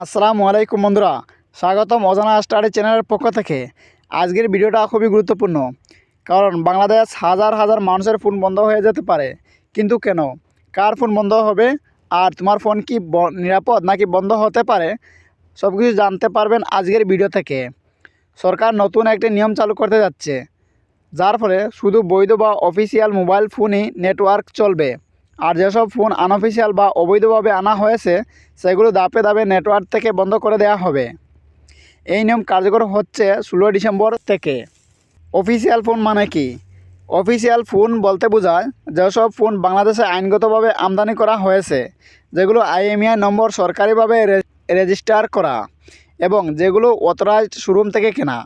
আসসালামু আলাইকুম বন্ধুরা। স্বাগতম অজানা স্টাডি চ্যানেলের পক্ষ থেকে। আজকের ভিডিওটা খুবই গুরুত্বপূর্ণ। কারণ বাংলাদেশ হাজার হাজার মানুষের ফোন বন্ধ হয়ে যেতে পারে। কিন্তু কেন? কার ফোন বন্ধ হবে? আর তোমার ফোন কি নিরাপদ নাকি বন্ধ হতে পারে? সব কিছু জানতে পারবেন আজকের ভিডিও থেকে। সরকার নতুন একটি নিয়ম চালু করতে যাচ্ছে। যার ফলে শুধু বৈধ বা অফিসিয়াল মোবাইল ফোনই নেটওয়ার্ক চলবে। আর যেসব ফোন আনঅফিসিয়াল বা অবৈধভাবে আনা হয়েছে, সেগুলো দাপে দাপে নেটওয়ার্ক থেকে বন্ধ করে দেওয়া হবে। এই নিয়ম কার্যকর হচ্ছে ষোলো ডিসেম্বর থেকে। অফিসিয়াল ফোন মানে কি? অফিসিয়াল ফোন বলতে বোঝায় যেসব ফোন বাংলাদেশে আইনগতভাবে আমদানি করা হয়েছে, যেগুলো আইএমআই নম্বর সরকারিভাবে রেজিস্টার করা এবং যেগুলো অথরাইজড শোরুম থেকে কেনা।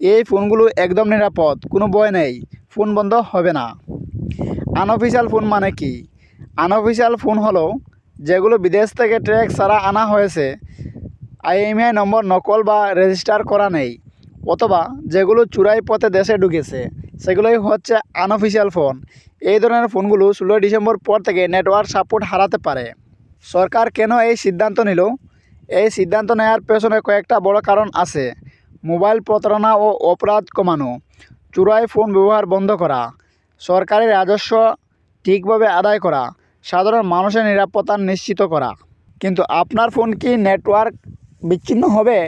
এই ফোনগুলো একদম নিরাপদ, কোনো ভয় নেই ফোন বন্ধ হবে না। আনঅফিসিয়াল ফোন মানে কি? আনঅফিসিয়াল ফোন হলো, যেগুলো বিদেশ থেকে ট্র্যাক ছাড়া আনা হয়েছে। আইএমআই নম্বর নকল বা রেজিস্টার করা নেই, অথবা যেগুলো চুরাই পথে দেশে ঢুকেছে, সেগুলোই হচ্ছে আনঅফিসিয়াল ফোন এই ধরনের ফোনগুলো ষোলোই ডিসেম্বর পর থেকে নেটওয়ার্ক সাপোর্ট হারাতে পারে। সরকার কেন এই সিদ্ধান্ত নিল? এই সিদ্ধান্ত নেওয়ার পেছনে কয়েকটা বড় কারণ আছে। মোবাইল প্রতারণা ও অপরাধ কমানো চুরাই ফোন ব্যবহার বন্ধ করা সরকারি রাজস্ব ঠিকভাবে আদায় করা সাধারণ মানুষের নিরাপত্তা নিশ্চিত করা। কিন্তু আপনার ফোন কি নেটওয়ার্ক বিচ্ছিন্ন হবে?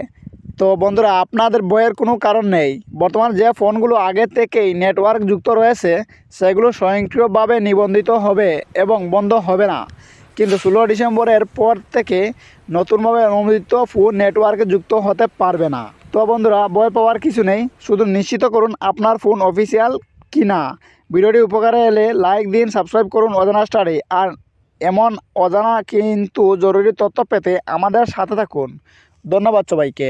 তো বন্ধুরা, আপনাদের বইয়ের কোনো কারণ নেই। বর্তমান যে ফোনগুলো আগে থেকেই নেটওয়ার্ক যুক্ত রয়েছে, সেগুলো স্বয়ংক্রিয়ভাবে নিবন্ধিত হবে এবং বন্ধ হবে না। কিন্তু ষোলো ডিসেম্বরের পর থেকে নতুনভাবে অনুমোদিত ফোন নেটওয়ার্কে যুক্ত হতে পারবে না। তো বন্ধুরা, বই পাওয়ার কিছু নেই। শুধু নিশ্চিত করুন, আপনার ফোন অফিসিয়াল কি না ভিডিওটি উপকারে এলে লাইক দিন, সাবস্ক্রাইব করুন অজানা স্টাডি আর এমন অজানা কিন্তু জরুরি তথ্য পেতে আমাদের সাথে থাকুন। ধন্যবাদ সবাইকে।